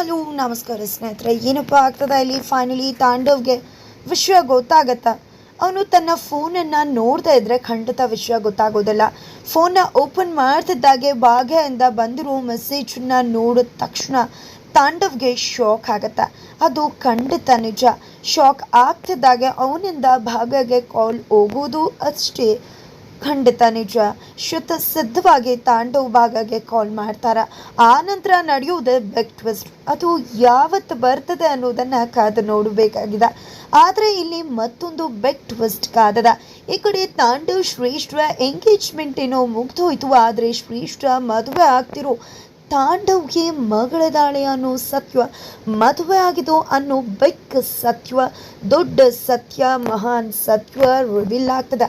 Hello, ನಮಸ್ಕಾರ ಸ್ನೇಹಿತರೆ. ಏನಪ್ಪ ಆಗ್ತದ ಇಲ್ಲಿ? ಫೈನಲಿ ತಾಂಡವ್ಗೆ ವಿಷಯ ಗೊತ್ತಾಗತ್ತಾ. ಅವನು ತನ್ನ ಫೋನನ್ನು ನೋಡ್ತಾ ಇದ್ರೆ ಖಂಡಿತ ವಿಷಯ ಗೊತ್ತಾಗೋದಿಲ್ಲ. ಫೋನ್ನ ಓಪನ್ ಮಾಡ್ತಿದ್ದಾಗೆ ಭಾಗ್ಯದಿಂದ ಬಂದಿರೋ ಮೆಸೇಜನ್ನ ನೋಡಿದ ತಕ್ಷಣ ತಾಂಡವ್ಗೆ ಶಾಕ್ ಆಗತ್ತೆ. ಅದು ಖಂಡಿತ ನಿಜ. ಶಾಕ್ ಆಗ್ತಿದ್ದಾಗೆ ಅವನಿಂದ ಭಾಗ್ಯಗೆ ಕಾಲ್ ಹೋಗೋದು ಅಷ್ಟೇ. ಖಂಡಿತ ನಿಜ. ಶ್ರುತ ಸಿದ್ಧವಾಗಿ ತಾಂಡವ್ ಭಾಗಗೆ ಕಾಲ್ ಮಾಡ್ತಾರ. ಆ ನಂತರ ನಡೆಯುವುದು ಬೆಗ್ ಟ್ವಿಸ್ಟ್ ಅದು ಯಾವತ್ತು ಬರ್ತದೆ ಅನ್ನೋದನ್ನು ಕಾದು ನೋಡಬೇಕಾಗಿದೆ. ಆದರೆ ಇಲ್ಲಿ ಮತ್ತೊಂದು ಬೆಕ್ ಟ್ವಿಸ್ಟ್ ಕಾದದ. ಈ ಕಡೆ ತಾಂಡವ್ ಶ್ರೇಷ್ಠ ಎಂಗೇಜ್ಮೆಂಟ್ ಏನೋ ಮುಗ್ದೋಯ್ತು, ಆದರೆ ಶ್ರೇಷ್ಠ ಮದುವೆ ಆಗ್ತಿರೋ ತಾಂಡವ್ಗೆ ಮಗಳದಾಳೆ ಅನ್ನೋ ಸತ್ಯ, ಮದುವೆ ಆಗಿದ್ದು ಅನ್ನೋ ಬೆಕ್ ಸತ್ಯ, ದೊಡ್ಡ ಸತ್ಯ, ಮಹಾನ್ ಸತ್ಯ ರಿವೀಲ್ ಆಗ್ತದೆ.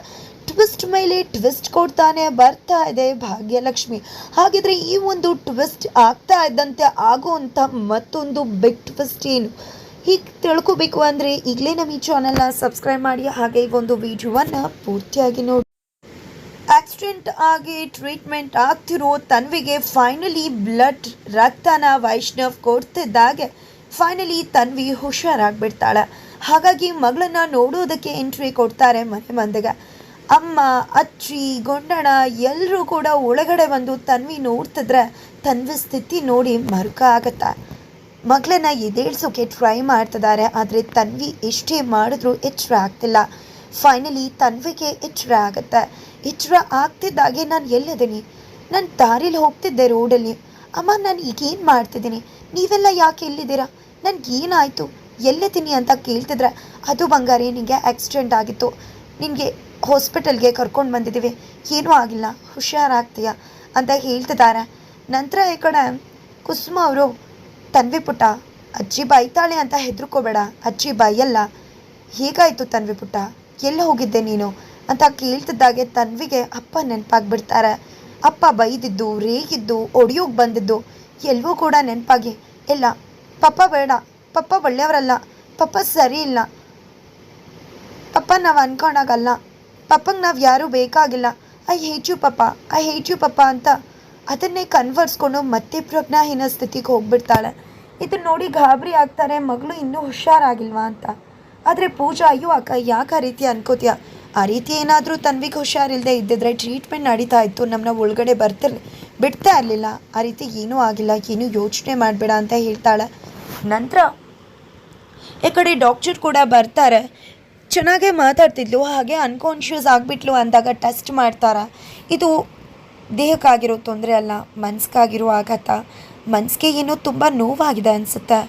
ಟ್ವಿಸ್ಟ್ ಮೇಲೆ ಟ್ವಿಸ್ಟ್ ಕೊಡ್ತಾನೆ, ಬರ್ತಾ ಇದೆ ಭಾಗ್ಯಲಕ್ಷ್ಮಿ. ಹಾಗಿದ್ರೆ ಈ ಒಂದು ಟ್ವಿಸ್ಟ್ ಆಗ್ತಾ ಇದ್ದಂತೆ ಆಗುವಂಥ ಮತ್ತೊಂದು ಬಿಗ್ ಟ್ವಿಸ್ಟ್ ಏನು? ಹೀಗೆ ತಿಳ್ಕೊಬೇಕು ಅಂದರೆ ಈಗಲೇ ನಮ್ಮ ಈ ಚಾನಲ್ನ ಸಬ್ಸ್ಕ್ರೈಬ್ ಮಾಡಿ, ಹಾಗೆ ಈ ಒಂದು ವಿಡಿಯೋವನ್ನು ಪೂರ್ತಿಯಾಗಿ ನೋಡಿ. ಆಕ್ಸಿಡೆಂಟ್ ಆಗಿ ಟ್ರೀಟ್ಮೆಂಟ್ ಆಗ್ತಿರೋ ತನ್ವಿಗೆ ಫೈನಲಿ ಬ್ಲಡ್ ರಕ್ತನ ವೈಷ್ಣವ್ ಕೊಡ್ತಿದ್ದಾಗೆ ಫೈನಲಿ ತನ್ವಿ ಹುಷಾರಾಗ್ಬಿಡ್ತಾಳೆ. ಹಾಗಾಗಿ ಮಗಳನ್ನ ನೋಡೋದಕ್ಕೆ ಎಂಟ್ರಿ ಕೊಡ್ತಾರೆ ಮನೆ ಮಂದಿಗೆ ಅಮ್ಮ, ಅಜ್ಜಿ ಗೊಂಡಣ ಎಲ್ಲರೂ ಕೂಡ ಒಳಗಡೆ ಬಂದು ತನ್ವಿ ನೋಡ್ತಿದ್ರೆ ತನ್ವಿ ಸ್ಥಿತಿ ನೋಡಿ ಮರುಕ ಆಗತ್ತೆ. ಮಗಳನ್ನ ಎದೇಳ್ಸೋಕೆ ಟ್ರೈ ಮಾಡ್ತಿದ್ದಾರೆ ಆದರೆ ತನ್ವಿ ಎಷ್ಟೇ ಮಾಡಿದ್ರೂ ಎಚ್ಚರ ಆಗ್ತಿಲ್ಲ. ಫೈನಲಿ ತನ್ವಿಗೆ ಎಚ್ಚರ ಆಗತ್ತೆ. ಎಚ್ಚರ ಆಗ್ತಿದ್ದಾಗೆ ನಾನು ಎಲ್ಲಿದ್ದೀನಿ? ನಾನು ದಾರಿಲಿ ಹೋಗ್ತಿದ್ದೆ ರೋಡಲ್ಲಿ. ಅಮ್ಮ, ನಾನು ಈಗೇನು ಮಾಡ್ತಿದ್ದೀನಿ? ನೀವೆಲ್ಲ ಯಾಕೆ ಎಲ್ಲಿದ್ದೀರಾ? ನನಗೆ ಏನಾಯಿತು? ಎಲ್ಲಿದ್ದೀನಿ ಅಂತ ಕೇಳ್ತಿದ್ರೆ ಅದು ಬಂಗಾರಿ ನಿನಗೆ ಆಕ್ಸಿಡೆಂಟ್ ಆಗಿತ್ತು. ನಿನಗೆ ಹಾಸ್ಪಿಟಲ್ಗೆ ಕರ್ಕೊಂಡು ಬಂದಿದ್ದೀವಿ ಏನೂ ಆಗಿಲ್ಲ. ಹುಷಾರಾಗ್ತೀಯ ಅಂತ ಹೇಳ್ತಿದ್ದಾರೆ. ನಂತರ ಈ ಕಡೆ ಕುಸುಮ ಅವರು, ತನ್ವಿ ಪುಟ್ಟ, ಅಜ್ಜಿ ಬೈತಾಳೆ ಅಂತ ಹೆದರ್ಕೋಬೇಡ. ಅಜ್ಜಿ ಬೈಯಲ್ಲ. ಹೇಗಾಯಿತು ತನ್ವಿ ಪುಟ್ಟ? ಎಲ್ಲಿ ಹೋಗಿದ್ದೆ ನೀನು? ಅಂತ ಕೇಳ್ತಿದ್ದಾಗೆ ತನ್ವಿಗೆ ಅಪ್ಪ ನೆನಪಾಗ್ಬಿಡ್ತಾರೆ. ಅಪ್ಪ ಬೈದಿದ್ದು, ರೇಗಿದ್ದು, ಒಡಿಯೋಗಿ ಬಂದಿದ್ದು ಎಲ್ಲವೂ ಕೂಡ ನೆನಪಾಗಿ. ಇಲ್ಲ, ಪಪ್ಪ ಬೇಡ. ಪಪ್ಪ ಒಳ್ಳೆಯವರಲ್ಲ. ಪಪ್ಪ ಸರಿ ಇಲ್ಲ. ಪಪ್ಪ ನಾವು ಅನ್ಕೊಂಡಾಗಲ್ಲ. ಪಪ್ಪಂಗೆ ನಾವು ಯಾರೂ ಬೇಕಾಗಿಲ್ಲ. I hate you papa, I hate you papa ಅಂತ ಅದನ್ನೇ ಕನ್ವರ್ಸ್ಕೊಂಡು ಮತ್ತೆ ಪ್ರಜ್ಞಾಹೀನ ಸ್ಥಿತಿಗೆ ಹೋಗ್ಬಿಡ್ತಾಳೆ. ಇದನ್ನ ನೋಡಿ ಗಾಬರಿ ಆಗ್ತಾರೆ, ಮಗಳು ಇನ್ನೂ ಹುಷಾರಾಗಿಲ್ವಾ ಅಂತ. ಆದರೆ ಪೂಜಾ, ಅಯ್ಯೋ ಅಕ್ಕ, ಯಾಕೆ ಆ ರೀತಿ ಅನ್ಕೋತೀಯ? ಆ ರೀತಿ ಏನಾದರೂ ತನ್ವಿಗೆ ಹುಷಾರಿಲ್ಲದೆ ಇದ್ದಿದ್ರೆ ಟ್ರೀಟ್ಮೆಂಟ್ ನಡೀತಾ ಇತ್ತು ನಮ್ಮನ್ನ ಒಳಗಡೆ ಬರ್ತಿರ್, ಬಿಡ್ತಾ ಇರಲಿಲ್ಲ. ಆ ರೀತಿ ಏನೂ ಆಗಿಲ್ಲ, ಏನೂ ಯೋಚನೆ ಮಾಡಬೇಡ ಅಂತ ಹೇಳ್ತಾಳೆ. ನಂತರ ಈ ಕಡೆ ಡಾಕ್ಟರ್ ಕೂಡ ಬರ್ತಾರೆ. ಚೆನ್ನಾಗೇ ಮಾತಾಡ್ತಿದ್ಲು, ಹಾಗೆ ಅನ್ಕಾನ್ಷಿಯಸ್ ಆಗಿಬಿಟ್ಲು ಅಂದಾಗ ಟೆಸ್ಟ್ ಮಾಡ್ತಾರೆ. ಇದು ದೇಹಕ್ಕಾಗಿರೋ ತೊಂದರೆ ಅಲ್ಲ, ಮನ್ಸಿಗಾಗಿರೋ ಆಘಾತ. ಮನಸ್ಸಿಗೆ ಏನೋ ತುಂಬ ನೋವಾಗಿದೆ ಅನಿಸುತ್ತೆ.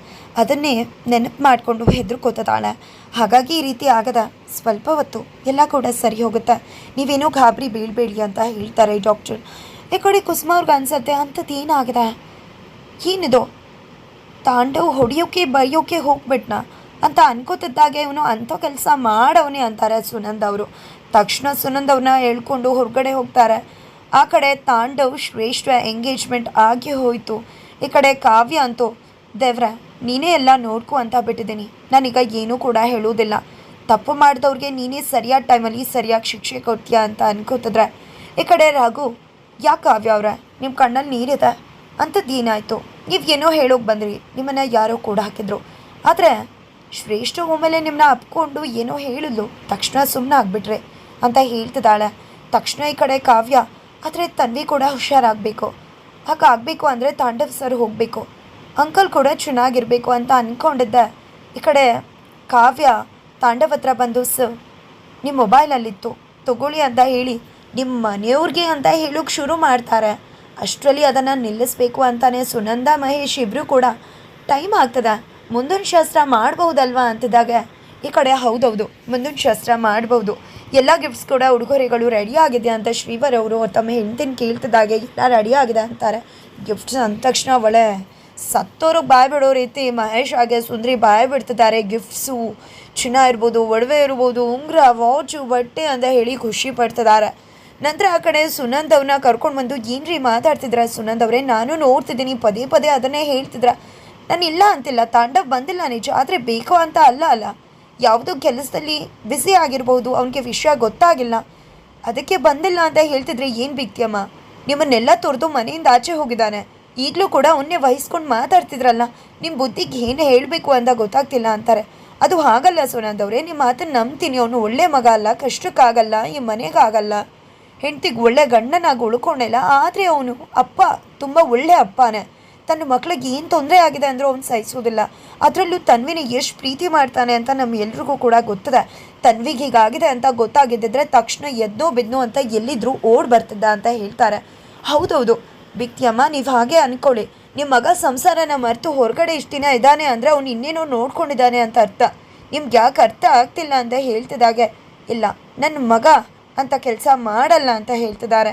ಅದನ್ನೇ ನೆನಪು ಮಾಡಿಕೊಂಡು ಹೆದರ್ಕೋತದಾಳೆ. ಹಾಗಾಗಿ ಈ ರೀತಿ ಆಗದ. ಸ್ವಲ್ಪ ಹೊತ್ತು ಎಲ್ಲ ಕೂಡ ಸರಿ ಹೋಗುತ್ತೆ. ನೀವೇನೋ ಗಾಬರಿ, ಬೀಳಬೇಡಿ ಅಂತ ಹೇಳ್ತಾರೆ ಡಾಕ್ಟರ್ ಈ ಕಡೆ ಕುಸುಮ ಅವ್ರಿಗೆ ಅನ್ಸುತ್ತೆ ಅಂಥದ್ದು ಏನಾಗದ? ಏನಿದು? ತಾಂಡವ್ ಹೊಡಿಯೋಕೆ, ಬೈಯೋಕೆ ಹೋಗ್ಬಿಟ್ನ? ಅಂತ ಅನ್ಕೋತಿದ್ದಾಗೆ ಇವನು ಅಂಥ ಕೆಲಸ ಮಾಡವನೇ ಅಂತಾರೆ ಸುನಂದ್ ಅವರು. ತಕ್ಷಣ ಸುನಂದ್ ಅವ್ರನ್ನ ಹೇಳ್ಕೊಂಡು ಹೊರಗಡೆ ಹೋಗ್ತಾರೆ. ಆ ಕಡೆ ತಾಂಡವ್, ಶ್ರೇಷ್ಠ ಎಂಗೇಜ್ಮೆಂಟ್ ಆಗಿ ಹೋಯಿತು. ಈ ಕಡೆ ಕಾವ್ಯ ಅಂತೂ, ದೇವ್ರೆ, ನೀನೇ ಎಲ್ಲ ನೋಡ್ಕೊ ಅಂತ ಬಿಟ್ಟಿದ್ದೀನಿ. ನಾನೀಗ ಏನೂ ಕೂಡ ಹೇಳೋದಿಲ್ಲ ತಪ್ಪು ಮಾಡಿದವ್ರಿಗೆ ನೀನೇ ಸರಿಯಾದ ಟೈಮಲ್ಲಿ ಸರಿಯಾಗಿ ಶಿಕ್ಷೆ ಕೊಡ್ತೀಯ ಅಂತ ಅನ್ಕೋತಿದ್ರೆ, ಈ ಕಡೆ ರಾಘು ಯಾಕೆ ಕಾವ್ಯ ಅವ್ರೆ? ನಿಮ್ಮ ಕಣ್ಣಲ್ಲಿ ನೀರಿದೆ? ಅಂತದ್ದು ಏನಾಯಿತು? ನೀವು ಏನೋ ಹೇಳೋಕೆ ಬಂದ್ರಿ. ನಿಮ್ಮನ್ನು ಯಾರೋ ಕೂಡ ಹಾಕಿದ್ರು ಆದರೆ ಶ್ರೇಷ್ಠ ಒಮ್ಮೆಲೆ ನಿಮ್ಮನ್ನ ಅಪ್ಕೊಂಡು ಏನೋ ಹೇಳಿದ್ಲು. ತಕ್ಷಣ ಸುಮ್ಮನೆ ಆಗ್ಬಿಟ್ರೆ ಅಂತ ಹೇಳ್ತಿದ್ದಾಳೆ. ತಕ್ಷಣ ಈ ಕಡೆ ಕಾವ್ಯ, ಆದರೆ ತನ್ವಿ ಕೂಡ ಹುಷಾರಾಗಬೇಕು. ಹಾಗೆ ಆಗಬೇಕು ಅಂದರೆ ತಾಂಡವ್ ಸರ್ ಹೋಗಬೇಕು. ಅಂಕಲ್ ಕೂಡ ಚೆನ್ನಾಗಿರಬೇಕು ಅಂತ ಅಂದ್ಕೊಂಡಿದ್ದೆ ಈ ಕಡೆ ಕಾವ್ಯ ತಾಂಡವ್ ಹತ್ರ ಬಂದು, ಸರ್ ನಿಮ್ಮ ಮೊಬೈಲಲ್ಲಿತ್ತು. ತಗೊಳ್ಳಿ ಅಂತ ಹೇಳಿ ನಿಮ್ಮ ಮನೆಯವ್ರಿಗೆ ಅಂತ ಹೇಳೋಕೆ ಶುರು ಮಾಡ್ತಾರೆ. ಅಷ್ಟರಲ್ಲಿ ಅದನ್ನು ನಿಲ್ಲಿಸ್ಬೇಕು ಅಂತಲೇ ಸುನಂದ, ಮಹೇಶ್ ಇಬ್ಬರು ಕೂಡ. ಟೈಮ್ ಆಗ್ತದೆ. ಮುಂದಿನ ಶಾಸ್ತ್ರ ಮಾಡ್ಬೋದಲ್ವಾ ಅಂತಿದ್ದಾಗ? ಈ ಕಡೆ ಹೌದೌದು ಮುಂದಿನ ಶಾಸ್ತ್ರ ಮಾಡ್ಬೋದು ಎಲ್ಲ ಗಿಫ್ಟ್ಸ್ ಕೂಡ ಉಡುಗೊರೆಗಳು ರೆಡಿ ಆಗಿದೆ ಅಂತ ಶ್ರೀವರ್ ಅವರು ತಮ್ಮ ಹೆಂಡತಿನ ಕೇಳ್ತಿದ್ದಾಗೆ, ಎಲ್ಲ ರೆಡಿ ಆಗಿದೆ ಅಂತಾರೆ. ಗಿಫ್ಟ್ಸ್ ಅಂದ ತಕ್ಷಣ ಒಳ್ಳೆ ಸತ್ತೋರಿಗೆ ಬಾಯ್ ಬಿಡೋ ರೀತಿ ಮಹೇಶ್ ಹಾಗೆ ಸುಂದ್ರಿ ಬಾಯ್ ಬಿಡ್ತಿದ್ದಾರೆ. ಗಿಫ್ಟ್ಸು ಚಿನ್ನ ಇರ್ಬೋದು, ಒಡವೆ ಇರ್ಬೋದು, ಉಂಗುರ ವಾಚು ಬಟ್ಟೆ ಅಂತ ಹೇಳಿ ಖುಷಿ ಪಡ್ತಿದ್ದಾರೆ. ನಂತರ ಆ ಕಡೆ ಸುನಂದ್ ಅವ್ರನ್ನ ಕರ್ಕೊಂಡು ಬಂದು, ಏನ್ರಿ ಮಾತಾಡ್ತಿದ್ರ ಸುನಂದ್ ಅವರೇ? ನಾನು ನೋಡ್ತಿದ್ದೀನಿ, ಪದೇ ಪದೇ ಅದನ್ನೇ ಹೇಳ್ತಿದ್ರ ನಾನು ಇಲ್ಲ ಅಂತಿಲ್ಲ, ತಾಂಡವ್ ಬಂದಿಲ್ಲ ನಿಜ, ಆದರೆ ಬೇಕು ಅಂತ ಅಲ್ಲ ಅಲ್ಲ. ಯಾವುದೋ ಕೆಲಸದಲ್ಲಿ ಬಿಸಿ ಆಗಿರ್ಬೋದು, ಅವನಿಗೆ ವಿಷಯ ಗೊತ್ತಾಗಿಲ್ಲ. ಅದಕ್ಕೆ ಬಂದಿಲ್ಲ ಅಂತ ಹೇಳ್ತಿದ್ರೆ ಏನು ಬಿಕ್ತಿಯಮ್ಮ ನಿಮ್ಮನ್ನೆಲ್ಲ ತೊರೆದು ಮನೆಯಿಂದ ಆಚೆ ಹೋಗಿದ್ದಾನೆ. ಈಗಲೂ ಕೂಡ ಅವನ್ನೇ ವಹಿಸ್ಕೊಂಡು ಮಾತಾಡ್ತಿದ್ರಲ್ಲ ನಿಮ್ಮ ಬುದ್ಧಿಗೆ ಏನು ಹೇಳಬೇಕು ಅಂತ ಗೊತ್ತಾಗ್ತಿಲ್ಲ ಅಂತಾರೆ. ಅದು ಹಾಗಲ್ಲ ಸುನಂದ್ ಅವರೇ ನಿಮ್ಮ ಮಾತನ್ನು ನಂಬ್ತೀನಿ, ಅವನು ಒಳ್ಳೆ ಮಗ ಅಲ್ಲ, ಕಷ್ಟಕ್ಕಾಗಲ್ಲ, ಈ ಮನೆಗಾಗಲ್ಲ. ಹೆಂಡ್ತಿಗೆ ಒಳ್ಳೆ ಗಂಡನಾಗಿ ಉಳ್ಕೊಂಡಿಲ್ಲ, ಆದರೆ ಅವನು ಅಪ್ಪ, ತುಂಬ ಒಳ್ಳೆ ಅಪ್ಪನೇ. ತನ್ನ ಮಕ್ಕಳಿಗೆ ಏನು ತೊಂದರೆ ಆಗಿದೆ ಅಂದರೂ ಅವ್ನು ಸಹಿಸೋದಿಲ್ಲ. ಅದರಲ್ಲೂ ತನ್ವಿನ ಎಷ್ಟು ಪ್ರೀತಿ ಮಾಡ್ತಾನೆ ಅಂತ ನಮ್ಗೆಲ್ರಿಗೂ ಕೂಡ ಗೊತ್ತದೆ. ತನ್ವಿಗೆ ಹೀಗಾಗಿದೆ ಅಂತ ಗೊತ್ತಾಗಿದ್ದಿದ್ರೆ ತಕ್ಷಣ ಎದ್ದು ಬಿದ್ನೋ ಅಂತ ಎಲ್ಲಿದ್ರು ಓಡ್ ಬರ್ತಿದ್ದ ಅಂತ ಹೇಳ್ತಾರೆ. ಹೌದೌದು. ಬಿಕ್ತಿಯಮ್ಮ, ನೀವು ಹಾಗೆ ಅನ್ಕೊಳ್ಳಿ. ನಿಮ್ಮ ಮಗ ಸಂಸಾರನ ಮರೆತು ಹೊರಗಡೆ ಇಷ್ಟು ದಿನ ಇದ್ದಾನೆ ಅಂದರೆ ಅವ್ನು ಇನ್ನೇನೋ ನೋಡ್ಕೊಂಡಿದ್ದಾನೆ ಅಂತ ಅರ್ಥ. ನಿಮ್ಗೆ ಯಾಕೆ ಅರ್ಥ ಆಗ್ತಿಲ್ಲ ಅಂತ ಹೇಳ್ತಿದ್ದಾಗೆ. ಇಲ್ಲ ನನ್ನ ಮಗ ಅಂತ ಕೆಲಸ ಮಾಡಲ್ಲ ಅಂತ ಹೇಳ್ತಿದ್ದಾರೆ.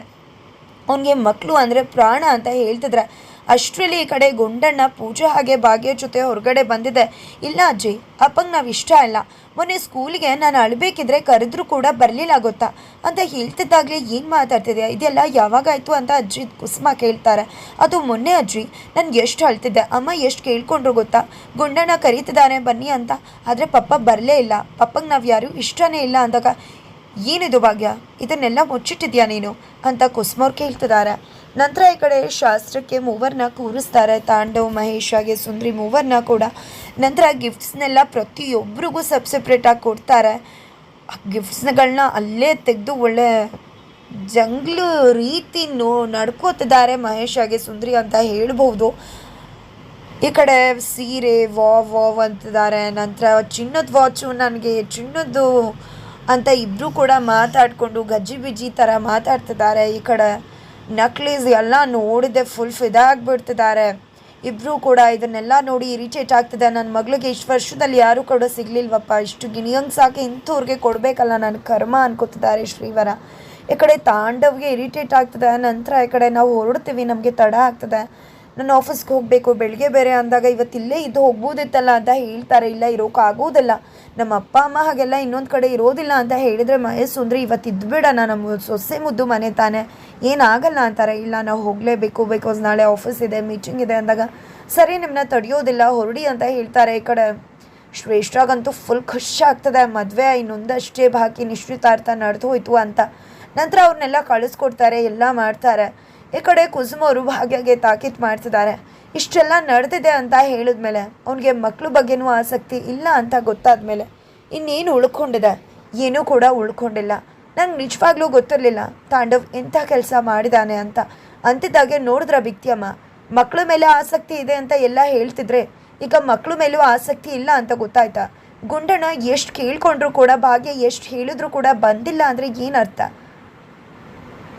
ಅವನಿಗೆ ಮಕ್ಕಳು ಅಂದರೆ ಪ್ರಾಣ ಅಂತ ಹೇಳ್ತಿದ್ರೆ. ಅಷ್ಟರಲ್ಲಿ ಈ ಕಡೆ ಗುಂಡಣ್ಣ ಪೂಜೆ ಹಾಗೆ ಭಾಗ್ಯ ಜೊತೆ ಹೊರಗಡೆ ಬಂದಿದೆ. ಇಲ್ಲ ಅಜ್ಜಿ, ಅಪ್ಪಂಗೆ ನಾವು ಇಷ್ಟ ಇಲ್ಲ. ಮೊನ್ನೆ ಸ್ಕೂಲಿಗೆ ನಾನು ಅಳಬೇಕಿದ್ರೆ ಕರೆದ್ರೂ ಕೂಡ ಬರಲಿಲ್ಲ ಗೊತ್ತಾ? ಅಂತ ಹೇಳ್ತಿದ್ದಾಗಲೇ ಏನು ಮಾತಾಡ್ತಿದ್ಯಾ? ಇದೆಲ್ಲ ಯಾವಾಗಾಯಿತು ಅಂತ ಅಜ್ಜಿ ಕುಸುಮ ಕೇಳ್ತಾರೆ. ಅದು ಮೊನ್ನೆ ಅಜ್ಜಿ, ನನಗೆ ಎಷ್ಟು ಅಳ್ತಿದ್ದೆ. ಅಮ್ಮ ಎಷ್ಟು ಕೇಳ್ಕೊಂಡ್ರು ಗೊತ್ತಾ? ಗುಂಡಣ್ಣ ಕರೀತಿದ್ದಾನೆ ಬನ್ನಿ ಅಂತ. ಆದರೆ ಪಪ್ಪ ಬರಲೇ ಇಲ್ಲ. ಪಪ್ಪಂಗೆ ನಾವು ಯಾರು ಇಷ್ಟನೇ ಇಲ್ಲ ಅಂದಾಗ ಏನಿದು ಭಾಗ್ಯ ಇದನ್ನೆಲ್ಲ ಮುಚ್ಚಿಟ್ಟಿದ್ಯಾ ನೀನು? ಅಂತ ಕುಸ್ಮೋರ್ ಕೇಳ್ತಿದ್ದಾರೆ ನಂತರ ಈ ಕಡೆ ಶಾಸ್ತ್ರಕ್ಕೆ ಮೂವರ್ನ ಕೂರಿಸ್ತಾರೆ ತಾಂಡವ್ ಮಹೇಶ್, ಹಾಗೆ ಸುಂದ್ರಿ ಮೂವರ್ನ ಕೂಡ. ನಂತರ ಗಿಫ್ಟ್ಸ್ನೆಲ್ಲ ಪ್ರತಿಯೊಬ್ಬರಿಗೂ ಸಬ್ ಸಪ್ರೇಟಾಗಿ ಕೊಡ್ತಾರೆ. ಆ ಗಿಫ್ಟ್ಸ್ಗಳನ್ನ ಅಲ್ಲೇ ತೆಗೆದು ಒಳ್ಳೆ ಜಂಗ್ಲು ರೀತಿ ನೋ, ನಡ್ಕೋತಿದ್ದಾರೆ ಮಹೇಶ್, ಹಾಗೆ ಸುಂದ್ರಿ ಅಂತ ಹೇಳ್ಬೋದು ಈ ಕಡೆ ಸೀರೆ ವಾವ್ ವಾವ್ ಅಂತಿದ್ದಾರೆ. ನಂತರ ಚಿನ್ನದ ವಾಚು ನನಗೆ ಚಿನ್ನದ್ದು ಅಂತ ಇಬ್ಬರು ಕೂಡ ಮಾತಾಡಿಕೊಂಡು ಗಜ್ಜಿ ಬಿಜ್ಜಿ ಥರ ಮಾತಾಡ್ತಿದ್ದಾರೆ. ಈ ಕಡೆ ನಕ್ಲೀಸ್ ಎಲ್ಲ ನೋಡಿದೆ ಫುಲ್ ಫಿದಾಗ್ಬಿಡ್ತಿದ್ದಾರೆ ಇಬ್ಬರು ಕೂಡ ಇದನ್ನೆಲ್ಲ ನೋಡಿ ಇರಿಟೇಟ್ ಆಗ್ತಿದೆ. ನನ್ನ ಮಗಳಿಗೆ ಇಷ್ಟು ವರ್ಷದಲ್ಲಿ ಯಾರೂ ಕೂಡ ಸಿಗ್ಲಿಲ್ವಪ್ಪ. ಇಷ್ಟು ಗಿಣಿಯಂಗೆ ಸಾಕು ಇಂಥವ್ರಿಗೆ ಕೊಡಬೇಕಲ್ಲ ನನ್ನ ಕರ್ಮ ಅನ್ಕೋತಿದ್ದಾರೆ ಶ್ರೀವರ. ಈ ಕಡೆ ತಾಂಡವ್ಗೆ ಇರಿಟೇಟ್ ಆಗ್ತದೆ. ನಂತರ ಈ ಕಡೆ ನಾವು ಹೊರಡ್ತೀವಿ, ನಮಗೆ ತಡ ಆಗ್ತದೆ. ನಾನು ಆಫೀಸ್ಗೆ ಹೋಗಬೇಕು, ಬೆಳಗ್ಗೆ ಬೇರೆ ಅಂದಾಗ ಇವತ್ತು ಇಲ್ಲೇ ಇದ್ದು ಹೋಗ್ಬೋದಿತ್ತಲ್ಲ ಅಂತ ಹೇಳ್ತಾರೆ. ಇಲ್ಲ ಇರೋಕ್ಕಾಗೋದಿಲ್ಲ ನಮ್ಮ ಅಪ್ಪ, ಅಮ್ಮ ಹಾಗೆಲ್ಲ ಇನ್ನೊಂದು ಕಡೆ ಇರೋದಿಲ್ಲ ಅಂತ ಹೇಳಿದರೆ ಮಹೇಶ್ ಅಂದರೆ ಇವತ್ತು ಇದ್ಬಿಡೋಣ ನಮ್ಮ ಸೊಸೆ ಮುದ್ದು ಮನೆ ತಾನೆ. ಏನಾಗಲ್ಲ ಅಂತಾರೆ. ಇಲ್ಲ, ನಾವು ಹೋಗಲೇಬೇಕು ಬಿಕಾಸ್ ನಾಳೆ ಆಫೀಸ್ ಇದೆ ಮೀಟಿಂಗ್ ಇದೆ ಅಂದಾಗ ಸರಿ ನಿಮ್ಮನ್ನ ತಡೆಯೋದಿಲ್ಲ, ಹೊರಡಿ ಅಂತ ಹೇಳ್ತಾರೆ. ಈ ಕಡೆ ಶ್ರೇಷ್ಠಾಗಂತೂ ಫುಲ್ ಖುಷಿ ಆಗ್ತದೆ. ಮದುವೆ ಇನ್ನೊಂದಷ್ಟೇ ಬಾಕಿ ನಿಶ್ಚಿತಾರ್ಥ ನಡೆದು ಹೋಯ್ತು ಅಂತ. ನಂತರ ಅವ್ರನ್ನೆಲ್ಲ ಕಳಿಸ್ಕೊಡ್ತಾರೆ, ಎಲ್ಲ ಮಾಡ್ತಾರೆ. ಈ ಕಡೆ ಕುಸುಮ ಅವರು ಭಾಗ್ಯಗೆ ತಾಕೀತ್ ಮಾಡ್ತಿದ್ದಾರೆ. ಇಷ್ಟೆಲ್ಲ ನಡೆದಿದೆ ಅಂತ ಹೇಳಿದ್ಮೇಲೆ ಅವನಿಗೆ ಮಕ್ಕಳು ಬಗ್ಗೆನೂ ಆಸಕ್ತಿ ಇಲ್ಲ ಅಂತ ಗೊತ್ತಾದ್ಮೇಲೆ ಇನ್ನೇನು ಉಳ್ಕೊಂಡಿದೆ? ಏನೂ ಕೂಡ ಉಳ್ಕೊಂಡಿಲ್ಲ. ನಂಗೆ ನಿಜವಾಗ್ಲೂ ಗೊತ್ತಿರಲಿಲ್ಲ ತಾಂಡವ್ ಎಂಥ ಕೆಲಸ ಮಾಡಿದಾನೆ ಅಂತ. ಅಂತಿದ್ದಾಗೆ ನೋಡಿದ್ರ ಬಿಕ್ತಿಯಮ್ಮ ಮಕ್ಕಳ ಮೇಲೆ ಆಸಕ್ತಿ ಇದೆ ಅಂತ ಎಲ್ಲ ಹೇಳ್ತಿದ್ರೆ ಈಗ ಮಕ್ಳ ಮೇಲೂ ಆಸಕ್ತಿ ಇಲ್ಲ ಅಂತ ಗೊತ್ತಾಯ್ತಾ? ಗುಂಡಣ್ಣ ಎಷ್ಟು ಕೇಳ್ಕೊಂಡ್ರು ಕೂಡ, ಭಾಗ್ಯ ಎಷ್ಟು ಹೇಳಿದ್ರು ಕೂಡ ಬಂದಿಲ್ಲ ಅಂದರೆ ಏನು ಅರ್ಥ?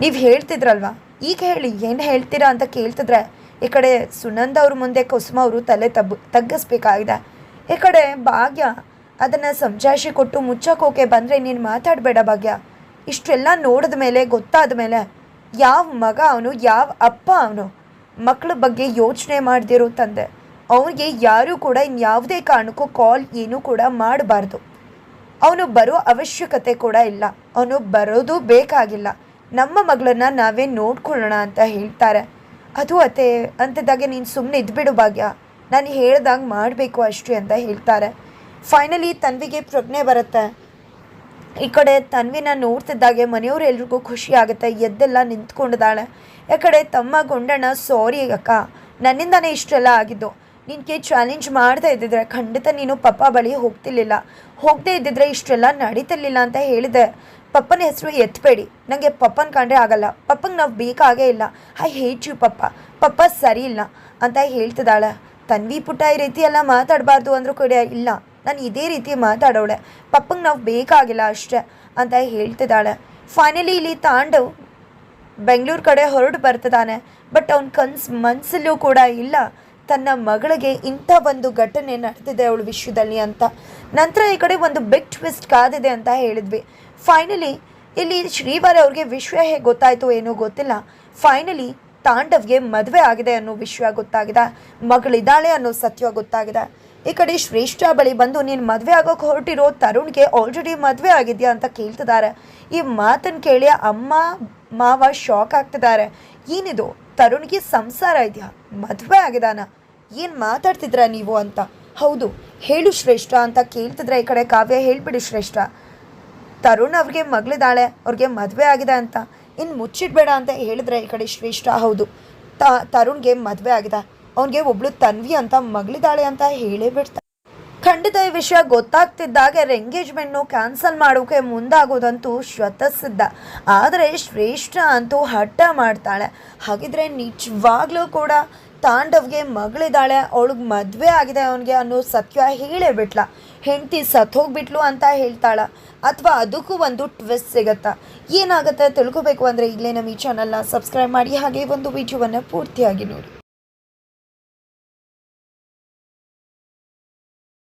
ನೀವು ಹೇಳ್ತಿದ್ರಲ್ವಾ? ಈಗ ಹೇಳಿ, ಏನು ಹೇಳ್ತೀರಾ ಅಂತ ಕೇಳ್ತಿದ್ರೆ, ಈ ಕಡೆ ಸುನಂದ ಅವ್ರ ಮುಂದೆ ಕುಸುಮ ಅವರು ತಲೆ ತಬ್ಬು ತಗ್ಗಿಸ್ಬೇಕಾಗಿದೆ. ಈ ಕಡೆ ಭಾಗ್ಯ ಅದನ್ನು ಸಮಜಾಯಿಷಿ ಕೊಟ್ಟು ಮುಚ್ಚೋಕೋಕೆ ಬಂದರೆ ನೀನು ಮಾತಾಡಬೇಡ ಭಾಗ್ಯ. ಇಷ್ಟೆಲ್ಲ ನೋಡಿದ ಮೇಲೆ, ಗೊತ್ತಾದ ಮೇಲೆ ಯಾವ ಮಗ ಅವನು, ಯಾವ ಅಪ್ಪ ಅವನು? ಮಕ್ಕಳ ಬಗ್ಗೆ ಯೋಚನೆ ಮಾಡದಿರೋ ತಂದೆ. ಅವನಿಗೆ ಯಾರೂ ಕೂಡ ಇನ್ಯಾವುದೇ ಕಾರಣಕ್ಕೂ ಕಾಲ್ ಏನೂ ಕೂಡ ಮಾಡಬಾರ್ದು. ಅವನು ಬರೋ ಅವಶ್ಯಕತೆ ಕೂಡ ಇಲ್ಲ. ಅವನು ಬರೋದು ಬೇಕಾಗಿಲ್ಲ. ನಮ್ಮ ಮಗಳನ್ನ ನಾವೇ ನೋಡ್ಕೊಳ್ಳೋಣ ಅಂತ ಹೇಳ್ತಾರೆ. ಅದು ಅತ್ತೆ, ಅಂಥದ್ದಾಗೆ ನೀನು ಸುಮ್ಮನೆ ಇದ್ಬಿಡು ಭಾಗ್ಯ. ನಾನು ಹೇಳ್ದಂಗೆ ಮಾಡಬೇಕು ಅಷ್ಟೇ ಅಂತ ಹೇಳ್ತಾರೆ. ಫೈನಲಿ ತನ್ವಿಗೆ ಪ್ರಜ್ಞೆ ಬರುತ್ತೆ. ಈ ಕಡೆ ತನ್ವಿನ ನೋಡ್ತಿದ್ದಾಗೆ ಮನೆಯವ್ರು ಎಲ್ರಿಗೂ ಖುಷಿ ಆಗುತ್ತೆ, ಎದ್ದೆಲ್ಲ ನಿಂತ್ಕೊಂಡಿದ್ದಾಳೆ. ಈ ಕಡೆ ತಮ್ಮ ಗೊಂಡಣ್ಣ ಸಾರಿ ಅಕ್ಕ, ನನ್ನಿಂದನೇ ಇಷ್ಟೆಲ್ಲ ಆಗಿದ್ದು. ನಿನಗೆ ಚಾಲೆಂಜ್ ಮಾಡ್ತಾ ಇದ್ದಿದ್ರೆ ಖಂಡಿತ ನೀನು ಪಪ್ಪ ಬಳಿ ಹೋಗ್ತಿರ್ಲಿಲ್ಲ. ಹೋಗದೇ ಇದ್ದಿದ್ರೆ ಇಷ್ಟೆಲ್ಲ ನಡೀತಿರ್ಲಿಲ್ಲ ಅಂತ ಹೇಳಿದೆ. ಪಪ್ಪನ ಹೆಸರು ಎತ್ತಬೇಡಿ ನನಗೆ ಪಪ್ಪನ ಕಂಡ್ರೆ ಆಗಲ್ಲ. ಪಪ್ಪಂಗೆ ನಾವು ಬೇಕಾಗೇ ಇಲ್ಲ. I hate you papa. Papa ಸರಿ ಇಲ್ಲ ಅಂತ ಹೇಳ್ತಿದ್ದಾಳೆ. ತನ್ವಿ ಪುಟ್ಟ ಈ ರೀತಿ ಎಲ್ಲ ಮಾತಾಡಬಾರ್ದು ಅಂದರೂ ಕೂಡ ಇಲ್ಲ. ನಾನು ಇದೇ ರೀತಿ ಮಾತಾಡೋಳೆ. ಪಪ್ಪಂಗೆ ನಾವು ಬೇಕಾಗಿಲ್ಲ ಅಷ್ಟೇ ಅಂತ ಹೇಳ್ತಿದ್ದಾಳೆ. ಫೈನಲಿ ಇಲ್ಲಿ ತಾಂಡವ್ ಬೆಂಗಳೂರು ಕಡೆ ಹೊರಟು ಬರ್ತಿದ್ದಾನೆ. ಬಟ್ ಅವ್ನ ಕನ್ಸು ಮನಸ್ಸಲ್ಲೂ ಕೂಡ ಇಲ್ಲ. ತನ್ನ ಮಗಳಿಗೆ ಇಂಥ ಒಂದು ಘಟನೆ ನಡೆದಿದೆ ಅವಳ ವಿಷಯದಲ್ಲಿ ಅಂತ. ನಂತರ ಈ ಕಡೆ ಒಂದು ಬಿಗ್ ಟ್ವಿಸ್ಟ್ ಕಾದಿದೆ ಅಂತ ಹೇಳಿದ್ವಿ. ಫೈನಲಿ ಇಲ್ಲಿ ಶ್ರೀವಾರ ಅವ್ರಿಗೆ ವಿಷಯ ಹೇಗೆ ಗೊತ್ತಾಯಿತು ಏನೋ ಗೊತ್ತಿಲ್ಲ. ಫೈನಲಿ ತಾಂಡವ್ಗೆ ಮದುವೆ ಆಗಿದೆ ಅನ್ನೋ ವಿಷಯ ಗೊತ್ತಾಗಿದೆ. ಮಗಳಿದ್ದಾಳೆ ಅನ್ನೋ ಸತ್ಯ ಗೊತ್ತಾಗಿದೆ. ಈ ಕಡೆ ಶ್ರೇಷ್ಠ ಬಳಿ ಬಂದು, ನೀನು ಮದುವೆ ಆಗೋಕೆ ಹೊರಟಿರೋ ತರುಣ್ಗೆ ಆಲ್ರೆಡಿ ಮದುವೆ ಆಗಿದೆಯಾ? ಅಂತ ಕೇಳ್ತಿದ್ದಾರೆ. ಈ ಮಾತನ್ನು ಕೇಳಿ ಅಮ್ಮ, ಮಾವ ಶಾಕ್ ಆಗ್ತಿದ್ದಾರೆ. ಏನಿದು? ತರುಣ್ಗೆ ಸಂಸಾರ ಇದೆಯಾ? ಮದುವೆ ಆಗಿದಾನ ಏನು ಮಾತಾಡ್ತಿದ್ರ ನೀವು ಅಂತ? ಹೌದು, ಹೇಳು ಶ್ರೇಷ್ಠ ಅಂತ ಕೇಳ್ತಿದ್ರೆ ಈ ಕಡೆ ಕಾವ್ಯ, ಹೇಳ್ಬಿಡಿ ಶ್ರೇಷ್ಠ. ತರುಣ್ ಅವ್ರಿಗೆ ಮಗಳಿದ್ದಾಳೆ, ಅವ್ರಿಗೆ ಮದುವೆ ಆಗಿದೆ ಅಂತ. ಇನ್ನು ಮುಚ್ಚಿಡ್ಬೇಡ ಅಂತ ಹೇಳಿದ್ರೆ ಈ ಕಡೆ ಶ್ರೇಷ್ಠ, ಹೌದು. ತ, ತರುಣ್ಗೆ ಮದುವೆ ಆಗಿದೆ. ಅವನಿಗೆ ಒಬ್ಳು ತನ್ವಿ ಅಂತ ಮಗಳಿದ್ದಾಳೆ ಅಂತ ಹೇಳೇ ಬಿಡ್ತಾನೆ ಖಂಡಿತ ಈ ವಿಷಯ ಗೊತ್ತಾಗ್ತಿದ್ದಾಗ ಎಂಗೇಜ್ಮೆಂಟ್ನು ಕ್ಯಾನ್ಸಲ್ ಮಾಡೋಕೆ ಮುಂದಾಗೋದಂತೂ ಶ್ವತಸಿದ್ಧ. ಆದರೆ ಶ್ರೇಷ್ಠ ಅಂತೂ ಹಠ ಮಾಡ್ತಾಳೆ. ಹಾಗಿದ್ರೆ ನಿಜವಾಗ್ಲೂ ಕೂಡ ತಾಂಡವ್ಗೆ ಮಗಳಿದ್ದಾಳೆ, ಅವಳಿಗೆ ಮದುವೆ ಆಗಿದೆ ಅವನಿಗೆ ಅನ್ನೋ ಸತ್ಯ ಹೇಳೇ ಬಿಟ್ಲ. ಹೆಂಡತಿ ಸತ್ತೋಗ್ಬಿಟ್ಲು ಅಂತ ಹೇಳ್ತಾಳ. ಅಥವಾ ಅದಕ್ಕೂ ಒಂದು ಟ್ವಿಸ್ಟ್ ಸಿಗತ್ತಾ. ಏನಾಗುತ್ತೆ ತಿಳ್ಕೋಬೇಕು ಅಂದರೆ ಈಗಲೇ ನಮ್ಮ ಈ ಚಾನಲ್ನ ಸಬ್ಸ್ಕ್ರೈಬ್ ಮಾಡಿ, ಹಾಗೆ ಒಂದು ವಿಡಿಯೋವನ್ನು ಪೂರ್ತಿಯಾಗಿ ನೋಡಿ.